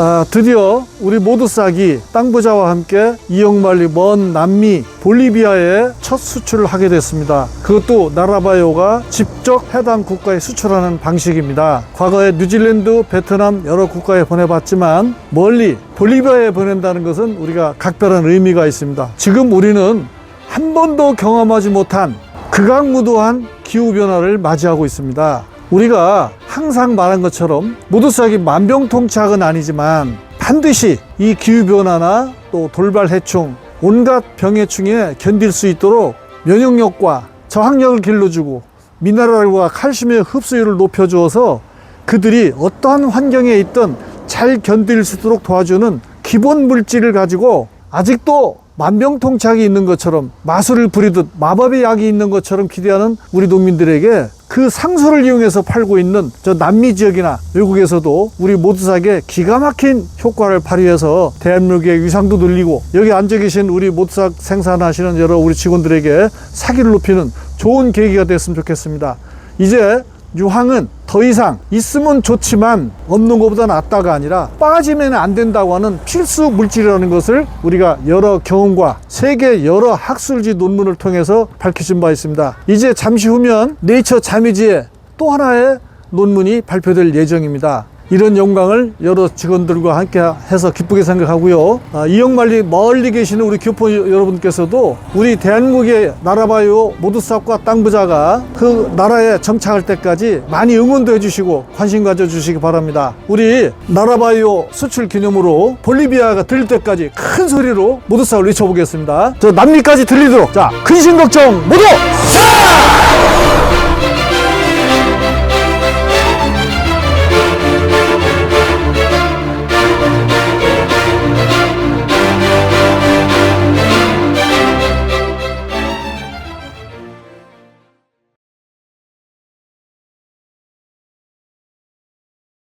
아, 드디어 우리 모두 싹이 땅부자와 함께 이영만리 먼 남미 볼리비아에 첫 수출을 하게 됐습니다. 그것도 나라바이오가 직접 해당 국가에 수출하는 방식입니다. 과거에 뉴질랜드, 베트남 여러 국가에 보내봤지만 멀리 볼리비아에 보낸다는 것은 우리가 각별한 의미가 있습니다. 지금 우리는 한 번도 경험하지 못한 극악무도한 기후변화를 맞이하고 있습니다. 우리가 항상 말한 것처럼 모두싹이 만병통치약은 아니지만 반드시 이 기후변화나 또 돌발 해충, 온갖 병해충에 견딜 수 있도록 면역력과 저항력을 길러주고 미네랄과 칼슘의 흡수율을 높여주어서 그들이 어떠한 환경에 있든 잘 견딜 수 있도록 도와주는 기본 물질을 가지고 아직도 만병통치약이 있는 것처럼 마술을 부리듯 마법의 약이 있는 것처럼 기대하는 우리 농민들에게 그 상수를 이용해서 팔고 있는 저 남미 지역이나 외국에서도 우리 모두삭에 기가 막힌 효과를 발휘해서 대한민국의 위상도 늘리고 여기 앉아 계신 우리 모두삭 생산하시는 여러 우리 직원들에게 사기를 높이는 좋은 계기가 됐으면 좋겠습니다. 이제 유황은 더 이상 있으면 좋지만 없는 것보다 낫다가 아니라 빠지면 안 된다고 하는 필수 물질이라는 것을 우리가 여러 경험과 세계 여러 학술지 논문을 통해서 밝혀진 바 있습니다. 이제 잠시 후면 네이처 자미지에 또 하나의 논문이 발표될 예정입니다. 이런 영광을 여러 직원들과 함께 해서 기쁘게 생각하고요. 아, 이영만리 멀리 계시는 우리 교포 여러분께서도 우리 대한민국의 나라바이오 모두싹과 땅부자가 그 나라에 정착할 때까지 많이 응원도 해주시고 관심 가져주시기 바랍니다. 우리 나라바이오 수출 기념으로 볼리비아가 들릴 때까지 큰 소리로 모두싹을 외쳐보겠습니다. 저 남미까지 들리도록 자 근심 걱정 모두 싹!